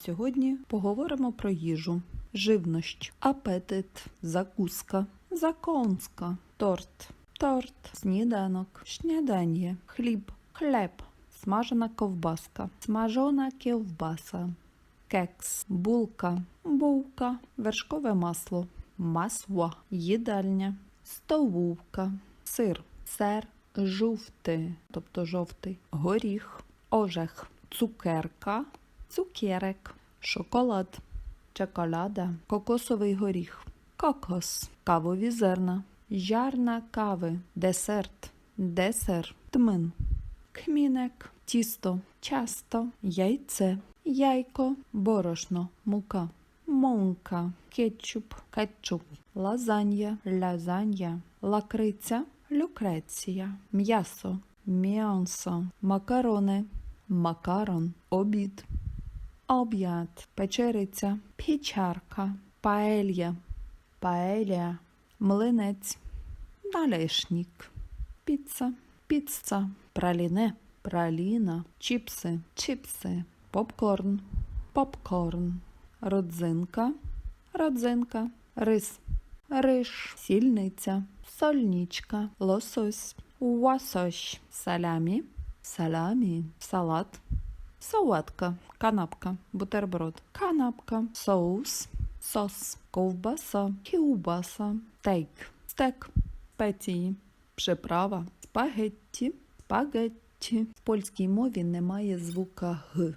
Сьогодні поговоримо про їжу, живнощ, апетит, закуска, законска, торт, торт, сніданок, śniadanie, хліб, хліб, смажена ковбаска, смажена ківбаса, кекс, булка, булка, вершкове масло, масло, їдальня, столовка, сир, сер, жовти, тобто жовтий, горіх, ожех, цукерка, цукерек, шоколад, чоколада, кокосовий горіх, кокос, кавові зерна, жарна кави, десерт, десер, тмин, кмінек, тісто, часто, яйце, яйко, борошно, мука, монка, кетчуп, кетчуп, лазанья, лазанья, лакриця, люкреція, м'ясо, м'ясо, макарони, макарон, обід, об'яд, печериця, печарка, паелья, паелья, млинець, налешник, піца, піца, праліне, праліна, чіпси, чіпси, попкорн, попкорн, родзинка, родзинка, рис, риш, сільниця, сольничка, лосось, лосось, салямі, салямі, салат, салатка, канапка, бутерброд, канапка, соус, сос, ковбаса, кіубаса, стейк, стек, спеції, приправа, спагетті, спагетті. В польській мові немає звука г.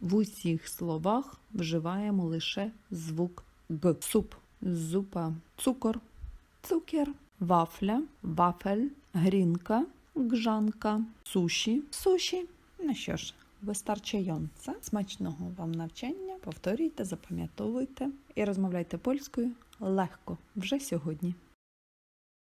В усіх словах вживаємо лише звук г. Суп, зупа, цукор, цукер, вафля, вафель, грінка, гжанка, суші, суші. Ну що ж, вистачаюнце. Смачного вам навчання. Повторюйте, запам'ятовуйте і розмовляйте польською легко вже сьогодні.